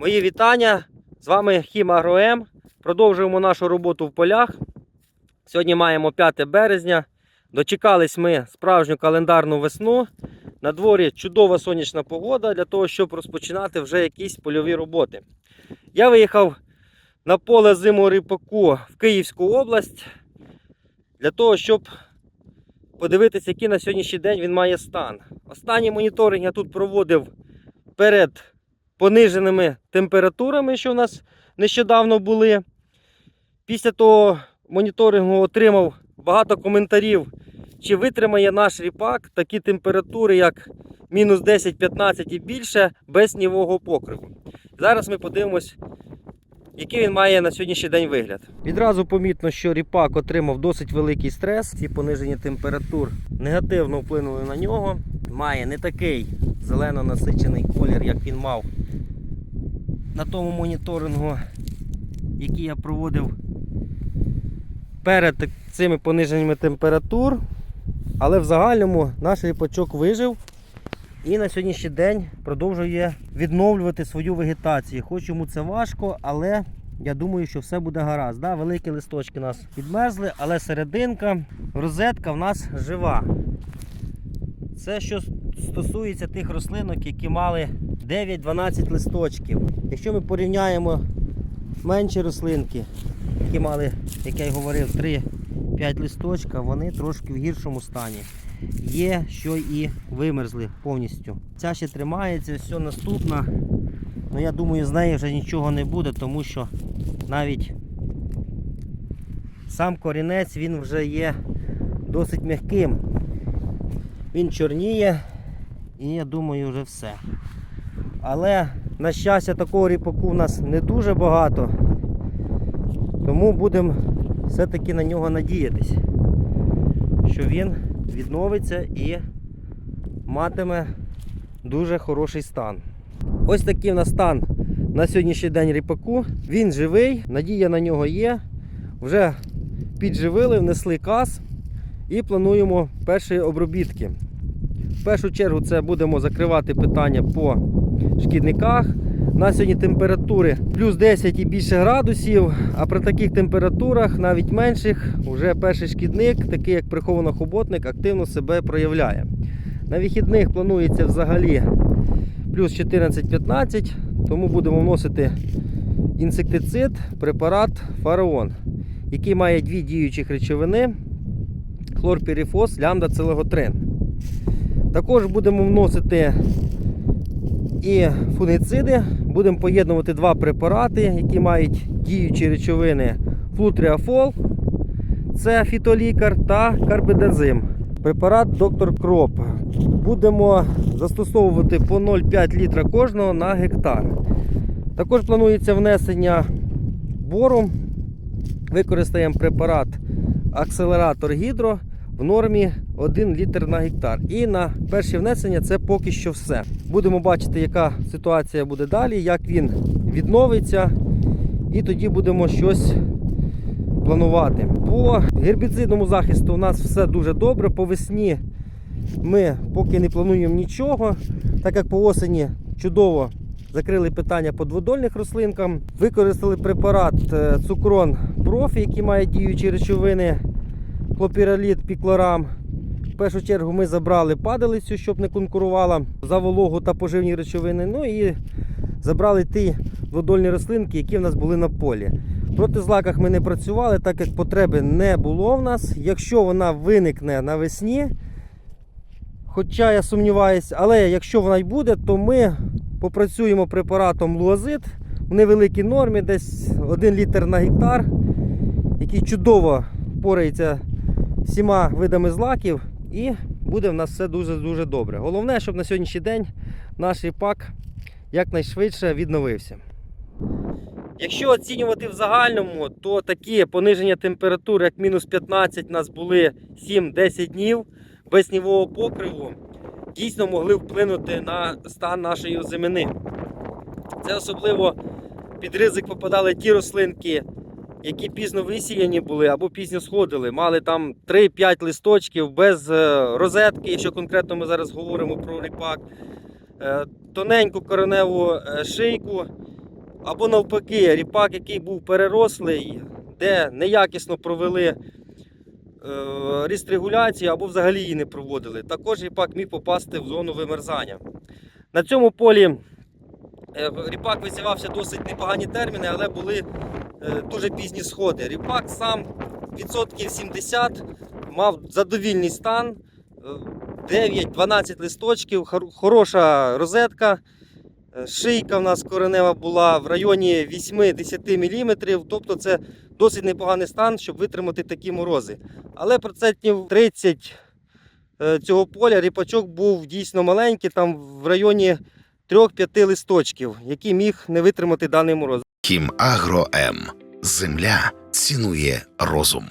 Мої вітання. З вами Хім Агроем. Продовжуємо нашу роботу в полях. Сьогодні маємо 5 березня. Дочекались ми справжню календарну весну. На дворі чудова сонячна погода для того, щоб розпочинати вже якісь польові роботи. Я виїхав на поле зиму ріпаку в Київську область для того, щоб подивитися, який на сьогоднішній день він має стан. Останній моніторинг я тут проводив перед пониженими температурами, що у нас нещодавно були. Після того моніторингу отримав багато коментарів, чи витримає наш ріпак такі температури, як мінус 10-15 і більше, без снівого покриву. Зараз ми подивимось, який він має на сьогоднішній день вигляд. Відразу помітно, що ріпак отримав досить великий стрес. Ці пониження температур негативно вплинули на нього. Має не такий зелено насичений колір, як він мав на тому моніторингу, який я проводив перед цими пониженнями температур. Але в загальному наш ріпачок вижив і на сьогоднішній день продовжує відновлювати свою вегетацію. Хоч йому це важко, але я думаю, що все буде гаразд. Да, великі листочки у нас підмерзли, але серединка, розетка в нас жива. Це що стосується тих рослинок, які мали 9-12 листочків. Якщо ми порівняємо менші рослинки, які мали, як я й говорив, 3-5 листочка, вони трошки в гіршому стані. Є, що і вимерзли повністю. Ця ще тримається, все наступна. Ну я думаю, з неї вже нічого не буде, тому що навіть сам корінець він вже є досить м'яким. Він чорніє і я думаю вже все. Але на щастя такого ріпаку в нас не дуже багато. Тому будемо все-таки на нього надіятись, що він відновиться і матиме дуже хороший стан. Ось такий в нас стан на сьогоднішній день ріпаку. Він живий, надія на нього є. Вже підживили, внесли каз і плануємо перші обробітки. В першу чергу це будемо закривати питання по шкідниках. На сьогодні температури плюс 10 і більше градусів, а при таких температурах, навіть менших, вже перший шкідник, такий як приховано-хоботник, активно себе проявляє. На вихідних планується взагалі плюс 14-15, тому будемо вносити інсектицид, препарат фараон, який має дві діючих речовини: хлорпірифос, лямда-целеготрин. Також будемо вносити і фунгициди. Будемо поєднувати два препарати, які мають діючі речовини флутріафол, це фітолікар та карбидензим. Препарат доктор Кроп. Будемо застосовувати по 0,5 літра кожного на гектар. Також планується внесення бору. Використаємо препарат акселератор гідро в нормі 1 літр на гектар. І на перше внесення це поки що все. Будемо бачити, яка ситуація буде далі, як він відновиться, і тоді будемо щось планувати. По гербіцидному захисту у нас все дуже добре. По весні ми поки не плануємо нічого, так як по осені чудово закрили питання по дводольних рослинкам. Використали препарат е, Цукрон Профі, який має діючі речовини хлопіраліт, піклорам. В першу чергу ми забрали падалицю, щоб не конкурувала за вологу та поживні речовини. Ну і забрали ті дводольні рослинки, які в нас були на полі. Проти злаках ми не працювали, так як потреби не було в нас. Якщо вона виникне навесні, хоча я сумніваюся, але якщо вона й буде, то ми попрацюємо препаратом луазит в невеликій нормі, десь 1 літр на гектар, який чудово впорається всіма видами злаків і буде в нас все дуже-дуже добре. Головне, щоб на сьогоднішній день наш ріпак якнайшвидше відновився. Якщо оцінювати в загальному, то такі пониження температури, як мінус 15, у нас були 7-10 днів без снівого покриву, дійсно могли вплинути на стан нашої озимини. Це особливо під ризик попадали ті рослинки, які пізно висіяні були або пізно сходили. Мали там 3-5 листочків без е, розетки, якщо конкретно ми зараз говоримо про ріпак, е, тоненьку кореневу е, шийку або навпаки, ріпак, який був перерослий, де неякісно провели ріст регуляції або взагалі її не проводили. Також ріпак міг попасти в зону вимерзання. На цьому полі ріпак висівався досить непогані терміни, але були дуже пізні сходи. Ріпак сам відсотків 70 мав задовільний стан. е, 9-12 листочків, хороша розетка. Е, Шийка в нас коренева була в районі 8-10 мм, тобто це досить непоганий стан, щоб витримати такі морози. Але процентів 30 е, цього поля ріпачок був дійсно маленький, там в районі 3-5 листочків, який міг не витримати даний мороз. Хімагро М. Земля цінує розум.